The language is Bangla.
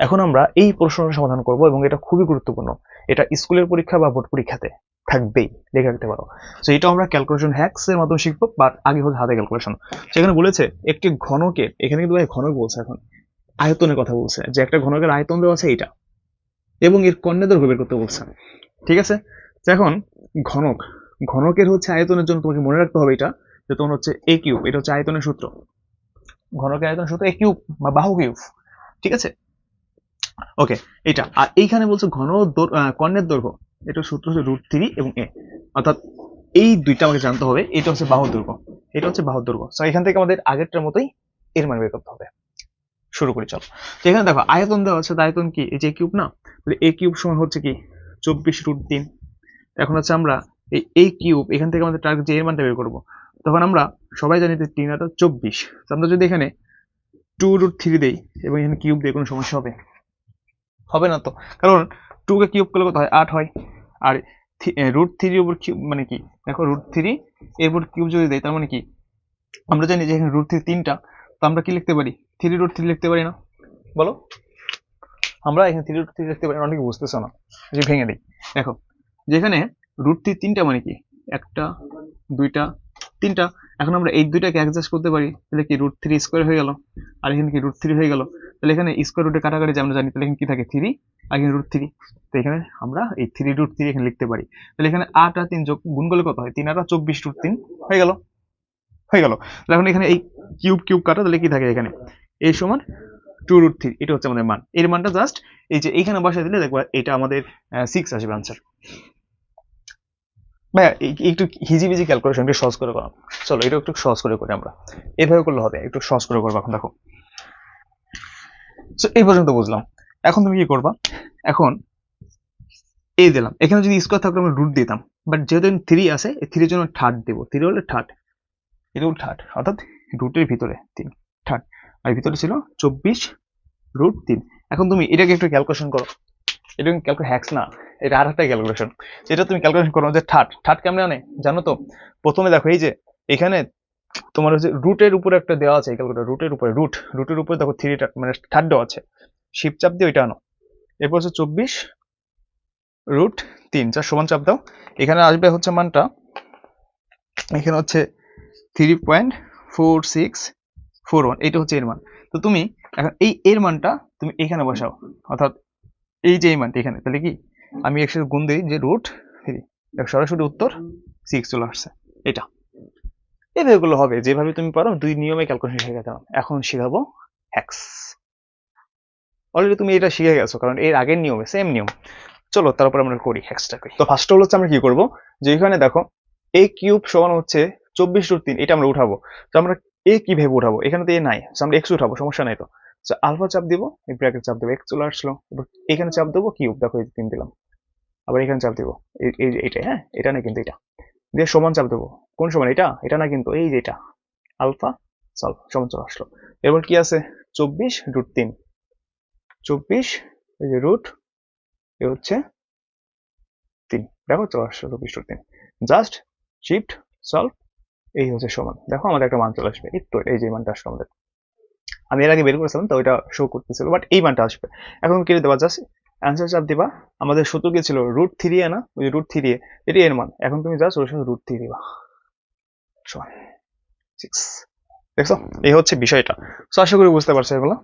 এখন আমরা এই প্রশ্নটা সমাধান করব এবং এটা খুবই গুরুত্বপূর্ণ। এটা স্কুলের পরীক্ষা বা বোর্ড পরীক্ষাতে থাকবেই, লিখে রাখতে পারো। তো এটা আমরা ক্যালকুলেশন হ্যাক্স এর মাধ্যমে শিখব বা আগে হচ্ছে হাতে ক্যালকুলেশন সেখানে বলেছে, একটি ঘনকের এখানে কিন্তু ভাই ঘনক বলছে এখন, আয়তনের কথা বলছে, যে একটা ঘনকের আয়তন দেওয়া আছে এটা এবং এর কর্ণের দৈর্ঘ্য বের করতে বলছে। ঠিক আছে? এখন ঘনক, ঘনকের হচ্ছে আয়তনের জন্য তোমাকে মনে রাখতে হবে এটা, যে তোমার হচ্ছে এ কিউব এটা হচ্ছে আয়তনের সূত্র। ঘনকের আয়তনের সূত্র এ কিউব বা বাহু কিউব ঠিক আছে? ওকে এটা। আর এইখানে বলছে ঘন কর্ণের দৈর্ঘ্য। এটা সূত্র হচ্ছে রুট থ্রি এবং এ অর্থাৎ এই দুইটা আমাকে জানতে হবে। এটা হচ্ছে বাহুর দৈর্ঘ্য। এটা হচ্ছে বাহুর দৈর্ঘ্য। তো এখান থেকে আমাদের আগেরটার মতোই এর মান বের করতে হবে। শুরু করি, চলো। এখানে দেখো, আয়তন দেওয়া আছে আয়তন কি? এই যে কিউব না? তাহলে এ কিউব সমান হচ্ছে কি? চব্বিশ রুট তিন এখন হচ্ছে আমরা এই এই কিউব এখান থেকে আমাদের টার্গেট যে এর মানটা বের করব। তখন আমরা সবাই জানি যে তিন আটা চব্বিশ। আমরা যদি এখানে টু রুট থ্রি দেই, এবং এখানে কিউব দিয়ে কোনো সমস্যা হবে? হবে না তো। কারণ টুকে কিউব করলে কত হয়? আট হয়। আর রুট থ্রি উপর কিউব মানে কি? দেখো রুট থ্রি এর উপর কিউব যদি দেয়, তার মানে কি? আমরা জানি যে এখানে রুট থ্রি তিনটা, তো আমরা কি লিখতে পারি? থ্রি রুট থ্রি লিখতে পারি না। বলো? আমরা এখানে থ্রি রুট থ্রি লিখতে পারি অনেকে বুঝতেছো না। যে ভেঙে দিই। দেখো, যেখানে রুট থ্রি তিনটা মানে কি? একটা, দুইটা, তিনটা। এখন আমরা এই দুইটাকে অ্যাডজাস্ট করতে পারি। তাহলে কি রুট থ্রি স্কোয়ার হয়ে গেল? আর এখানে কি রুট থ্রি হয়ে গেল? তাহলে এখানে স্কোয়ার রুটে কাটাকাটি যে আমরা জানি, তাহলে এখানে কি থাকে? থ্রি আর এখানে রুট থ্রি তো এখানে আমরা এই থ্রি রুট থ্রি এখানে লিখতে পারি। তাহলে এখানে আট আর তিন যোগ গুণ করলে কত হয়? তিন আটা চব্বিশ রুট তিন। হয়ে গেল। হয়ে গেল। তাহলে এখন এখানে এই কিউব কিউব কাটা, তাহলে কি থাকে এখানে? এই সমান টু রুট থ্রি এটা হচ্ছে আমাদের মান। এর মানটা জাস্ট এই যে এইখানে বসায় দিলে দেখবা এটা আমাদের সিক্স আসবে আনসার ভাইয়া একটু হিজিবিজি ক্যালকুলেশন একটু সহজ করে করা চলো এটা একটু সহজ করে করি আমরা। এভাবে করলে হবে, একটু সহজ করে করব এখন, দেখো। So, এই পর্যন্ত বুঝলাম। এখন তুমি কি করবা? এখন এই দিলাম। এখানে যদি স্কোয়ার থাকলে আমরা রুট দিতাম। বাট যেহেতু থ্রি আছে এই থ্রির জন্য থার্ড দেবো। থ্রি হলে থার্ড এটা হলো থার্ড অর্থাৎ রুটের ভিতরে তিন। থার্ড আর ভিতরে ছিল চব্বিশ রুট তিন। এখন তুমি এটাকে একটু ক্যালকুলেশন করো। এটা ক্যালকুলেশন হ্যাক্স না। এটা আর একটা ক্যালকুলেশন যেটা তুমি ক্যালকুলেশন করো যে থার্ড থার্ড কেমনে জানো তো? প্রথমে দেখো এই যে এখানে তোমার হচ্ছে রুটের উপরে একটা দেওয়া আছে ক্যালকুলেটর রুটের উপরে রুট রুটের উপরে দেখো থ্রি মানে থার্ড আছে। শিপ চাপ দিয়ে ওইটা আনো। এরপর হচ্ছে চব্বিশ রুট তিন, চার, সমান চাপ দাও। এখানে আসবে হচ্ছে মানটা, এখানে হচ্ছে three point four six four one এইটা হচ্ছে এর মান। তো তুমি এখন এই এর মানটা তুমি এখানে বসাও, অর্থাৎ এই যে এই মানটা এখানে, তাহলে কি? আমি একসাথে গুণ দিই যে রুট থ্রি সরাসরি উত্তর সিক্স চলে আসছে, এটা। এভাবে গুলো হবে। যেভাবে তুমি পারো, দুই নিয়মে ক্যালকুলেশন শিখে গেলাম এখন শেখাবো হ্যাক্স অলরেডি তুমি এটা শিখে গেছো, কারণ এর আগের নিয়মে সেম নিয়ম। চলো, তারপর আমরা করি হ্যাক্সটাকে তো ফার্স্ট হলো হচ্ছে আমরা কি করব? যে এখানে দেখো এ কিউব সমান হচ্ছে চব্বিশ রুট তিন, এটা আমরা উঠাবো। তো আমরা এ কীভাবে উঠাবো? এখানে তো এ নাই আমরা এক্স উঠাবো, সমস্যা নাই তো। আলফা চাপ দিব, এই ব্র্যাকেট চাপ দেবো এক্স চলে আসলো। এবার এখানে চাপ দেবো কিউব দেখো এই তিন দিলাম। আবার এখানে চাপ দিব, এই এই যে এটা হ্যাঁ? এটা না কিন্তু এটা। দিয়ে সমান চাপ দেবো। কোন সমান? এটা? এটা না কিন্তু? এই যে এটা। আলফা, সলভ, সমান চলে আসলো। এবার কি আছে? চব্বিশ রুট তিন। চব্বিশ এই যে রুট এ হচ্ছে তিন। দেখো চলে আসলো চব্বিশ রুট তিন। জাস্ট শিফট সলভ এই হচ্ছে সমান। দেখো আমাদের একটা মান চলে আসবে। তো, এই যে মানটা আসলো আমাদের। আমি এর আগে বের করেছিলাম, তো ওইটা শো করতেছিল বাট এই মানটা আসবে। এখন কি দেওয়া জাস্ট অ্যান্সার চাপ দিবা। আমাদের সূত্র কি ছিল? রুট থ্রি এ না? ওই রুট থ্রি এটি এর মান। এখন তুমি জাস্ট সাথে রুট থ্রি দিবা। সিক্স দেখছ? এই হচ্ছে বিষয়টা। সো আশা করি বুঝতে পারছ এগুলো।